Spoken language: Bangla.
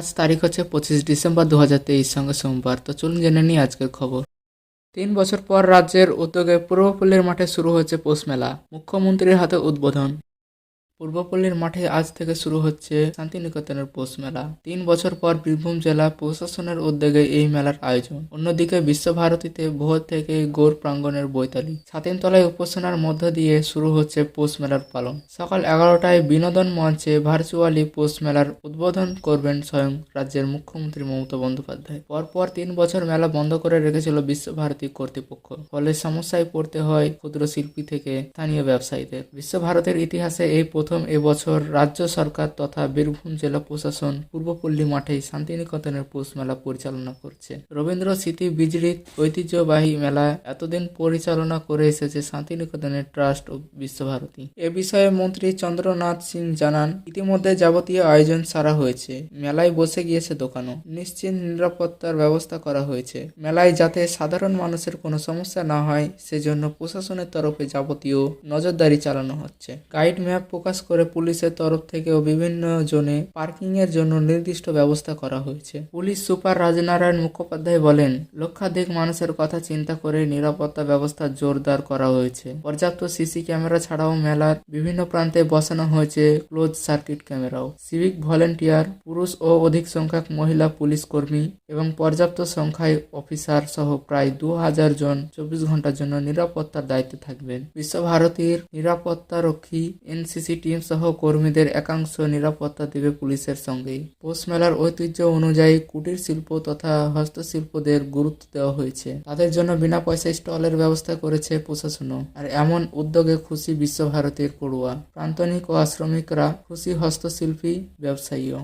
আজ তারিখ হচ্ছে পঁচিশ ডিসেম্বর দু হাজার তেইশ, সঙ্গে সোমবার। তো চলুন জেনে নিই আজকের খবর। তিন বছর পর রাজ্যের উদ্যোগে পূর্বপল্লীর মাঠে শুরু হয়েছে পৌষ মেলা। মুখ্যমন্ত্রীর হাতে উদ্বোধন। পূর্বপল্লীর মাঠে আজ থেকে শুরু হচ্ছে শান্তিনিকেতনের পৌষ মেলা। তিন বছর পর বীরভূম জেলা প্রশাসনের উদ্যোগে এই মেলার আয়োজন। অন্যদিকে বিশ্বভারতীতে ভোর থেকে গৌর প্রাঙ্গণের বৈতালি। ছাতিনতলায় উপাসনার মধ্য দিয়ে শুরু হচ্ছে পৌষ মেলার পালন। সকাল এগারোটায় বিনোদন মঞ্চে ভার্চুয়ালি পৌষ মেলার উদ্বোধন করবেন স্বয়ং রাজ্যের মুখ্যমন্ত্রী মমতা বন্দ্যোপাধ্যায়। পরপর তিন বছর মেলা বন্ধ করে রেখেছিল বিশ্বভারতী কর্তৃপক্ষ। ফলে সমস্যায় পড়তে হয় ক্ষুদ্র শিল্পী থেকে স্থানীয় ব্যবসায়ীদের। বিশ্বভারতের ইতিহাসে এই প্রথম এবছর রাজ্য সরকার তথা বীরভূম জেলা প্রশাসন পূর্বপল্লী মাঠে শান্তিনিকেতনের পৌষ মেলা পরিচালনা করছে। রবীন্দ্র স্মৃতি বিজড়িত ঐতিহ্যবাহী মেলা এতদিন পরিচালনা করে এসেছে শান্তিনিকেতনের ট্রাস্ট ও বিশ্বভারতী। এ বিষয়ে মন্ত্রী চন্দ্রনাথ সিং জানান, ইতিমধ্যে যাবতীয় আয়োজন সারা হয়েছে। মেলায় বসে গিয়েছে দোকানও। নিশ্চিত নিরাপত্তার ব্যবস্থা করা হয়েছে। মেলায় যাতে সাধারণ মানুষের কোনো সমস্যা না হয়, সেজন্য প্রশাসনের তরফে যাবতীয় নজরদারি চালানো হচ্ছে। গাইড ম্যাপ প্রকাশ করে পুলিশের তরফ থেকেও বিভিন্ন জোনে পার্কিং এর জন্য নির্দিষ্ট ব্যবস্থা করা হয়েছে। পুলিশ সুপার রাজনারায়ণ মুখোপাধ্যায় বলেন, লক্ষাধিক মানুষের কথা চিন্তা করে নিরাপত্তা ব্যবস্থা জোরদার করা হয়েছে। পর্যাপ্ত সিসি ক্যামেরা ছাড়াও মেলার বিভিন্ন প্রান্তে বসানো হয়েছে ক্লোজ সার্কিট ক্যামেরাও। সিভিক ভলেন্টিয়ার, পুরুষ ও অধিক সংখ্যক মহিলা পুলিশ কর্মী এবং পর্যাপ্ত সংখ্যায় অফিসার সহ প্রায় দু হাজার জন চব্বিশ ঘণ্টার জন্য নিরাপত্তার দায়িত্বে থাকবেন। বিশ্বভারতীর নিরাপত্তা রক্ষী এনসিসি টিম সহ কর্মীদের একাংশ নিরাপত্তা দেবে পুলিশের সঙ্গেই। পৌষ মেলার ঐতিহ্য অনুযায়ী কুটির শিল্প তথা হস্তশিল্পদের গুরুত্ব দেওয়া হয়েছে। তাদের জন্য বিনা পয়সায় স্টলের ব্যবস্থা করেছে প্রশাসনও। আর এমন উদ্যোগে খুশি বিশ্বভারতীর পড়ুয়া, প্রান্তনিক ও আশ্রমিকরা খুশি হস্তশিল্পী, ব্যবসায়ীও।